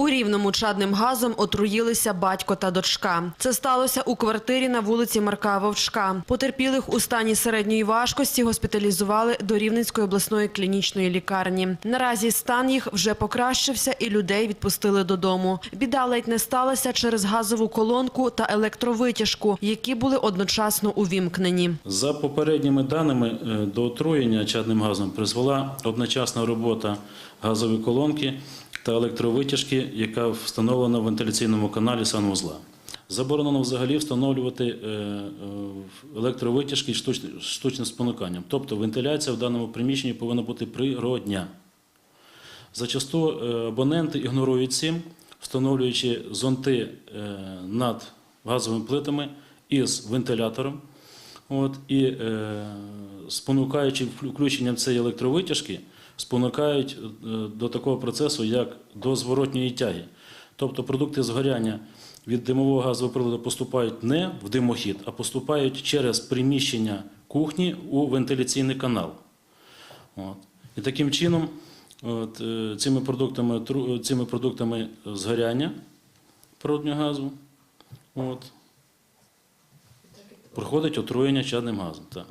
У Рівному чадним газом отруїлися батько та дочка. Це сталося у квартирі на вулиці Марка Вовчка. Потерпілих у стані середньої важкості госпіталізували до Рівненської обласної клінічної лікарні. Наразі стан їх вже покращився і людей відпустили додому. Біда ледь не сталася через газову колонку та електровитяжку, які були одночасно увімкнені. За попередніми даними е, до отруєння чадним газом призвела одночасна робота газової колонки та електровитяжки, яка встановлена в вентиляційному каналі санвузла. Заборонено взагалі встановлювати е, е, електровитяжки штучним спонуканням. Тобто вентиляція в даному приміщенні повинна бути природня. Зачасту е, абоненти ігнорують цим, встановлюючи зонти над газовими плитами із вентилятором. І спонукаючи включенням цієї електровитяжки, спонукають е, до такого процесу, як до зворотньої тяги. Тобто продукти згоряння від димового газового приладу поступають не в димохід, а поступають через приміщення кухні у вентиляційний канал. От. І таким чином, от, е, цими продуктами, цими продуктами згоряння природнього газу от, проходить отруєння чадним газом. Так.